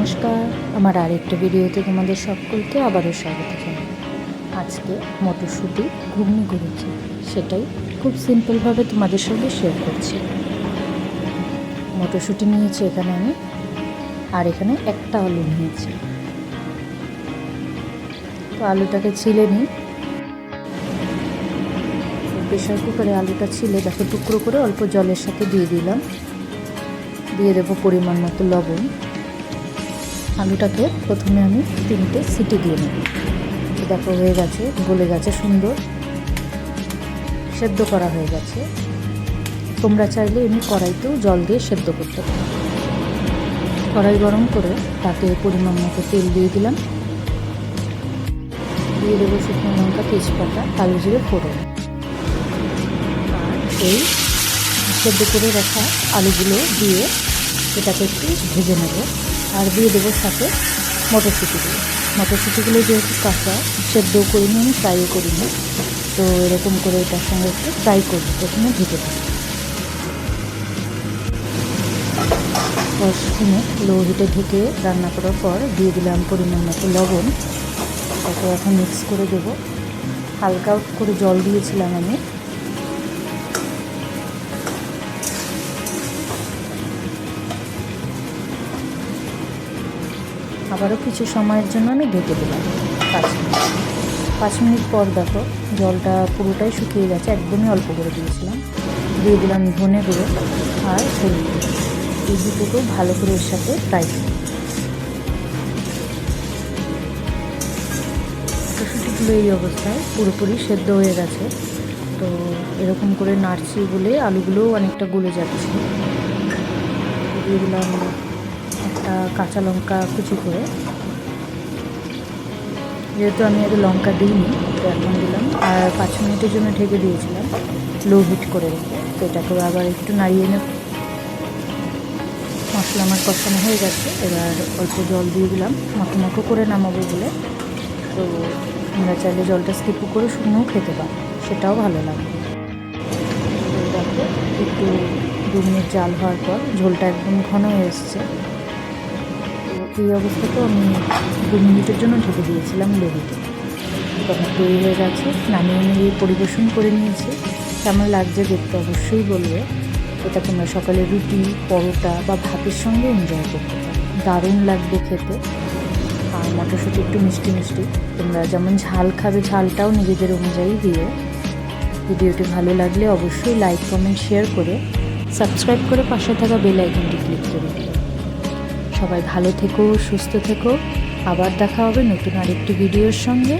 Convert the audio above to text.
নমস্কার। আমার আরেকটা ভিডিওতে তোমাদের সকলকে আবারও স্বাগত জানাই। আজকে মটরশুঁটি ঘুগনি করেছি। সেটাই খুব সিম্পলভাবে তোমাদের সঙ্গে শেয়ার করছি। মটরশুঁটি নিয়েছি এখানে আমি, আর এখানে একটা আলু নিয়েছি। তো আলুটাকে ছিলে নিই। প্রেশার কুকারে আলুটা ছিলে দেখো টুকরো করে অল্প জলের সাথে দিয়ে দিলাম। দিয়ে দেবো পরিমাণ মতো লবণ। আলুটাকে প্রথমে আমি তিনটে সিটি দিয়ে নেব। দেখো, হয়ে গেছে, গলে গেছে, সুন্দর। সেদ্ধ করা হয়ে গেছে। তোমরা চাইলে এমনি কড়াইতেও জল দিয়ে সেদ্ধ করতে পারো। কড়াই গরম করে তাতে পরিমাণ মতো তেল দিয়ে দিলাম। দিয়ে দেবো শুকনো লঙ্কা, তেজপাতা, কালো জিরে, ফোড়ন। এই সেদ্ধ করে রাখা আলুগুলো দিয়ে এটাকে একটু ভেজে নেব। আর দিয়ে দেবো সাথে মটরশুঁটিগুলো। মটরশুঁটিগুলো যেহেতু কাঁচা, সেদ্ধও করিনি আমি ফ্রাইও করিনি। তো এরকম করে এটার সঙ্গে একটু ফ্রাই করব প্রথমে ভেজে দেবো। দশ মিনিট লো হিটে ঢেকে রান্না করার পর দিয়ে দিলাম পরিমাণ মতো লবণ। তারপর এখন মিক্স করে দেবো। হালকা করে জল দিয়েছিলাম আমি। আবারও কিছু সময়ের জন্য আমি ঢেকে দিলাম। পাঁচ মিনিট। পাঁচ মিনিট পর দেখো, জলটা পুরোটাই শুকিয়ে গেছে, একদমই অল্প করে দিয়েছিলাম। দিয়ে দিলাম ধনে গুঁড়ো আর হলুদ এই দুটোকেও ভালো করে এর সাথে ফ্রাই করি মটরশুঁটিগুলো এই অবস্থায় পুরোপুরি সেদ্ধ হয়ে গেছে। তো এরকম করে নাড়ছি বলে আলুগুলোও অনেকটা গলে যাচ্ছে। দিয়ে দিলাম কাঁচা লঙ্কা কুচি করে। যেহেতু আমি আগে লঙ্কা দিইনি, তো এখন দিলাম। আর পাঁচ মিনিটের জন্য ঢেকে দিয়েছিলাম, লো হিট করে রেখে। তো এটাকে আবার একটু নাড়িয়ে নেব। মশলা আমার কষানো হয়ে গেছে, এবার অল্প জল দিয়ে দিলাম। মাখো মাখো করে নামাবো বলে। তো আমরা চাইলে জলটা স্কিপও করে শুকনোও খেতে পারো, সেটাও ভালো লাগবে দেখো, একটু দু মিনিট জাল হওয়ার পর ঝোলটা একদম ঘন হয়ে এসছে। এই অবস্থাতেও আমি দু মিনিটের জন্য ঢেকে দিয়েছিলাম লোহিতে তখন তৈরি হয়ে গেছে। নামিয়ে নিয়ে পরিবেশন করে নিয়েছি। কেমন লাগছে দেখতে অবশ্যই বলবে। এটা তোমরা সকালে রুটি, পরোটা বা ভাতের সঙ্গে এনজয় করতে পারো। দারুণ লাগবে খেতে। আর মটরশুঁটি একটু মিষ্টি মিষ্টি। তোমরা যেমন ঝাল খাবে ঝালটাও নিজেদের অনুযায়ী দিও। ভিডিওটি ভালো লাগলে অবশ্যই লাইক কমেন্ট শেয়ার করে সাবস্ক্রাইব করে পাশে থাকা বেল আইকনটি ক্লিক করে দিও। সবাই ভালো থেকো সুস্থ থেকো। আবার দেখা হবে নতুন আরেকটি ভিডিওর সঙ্গে।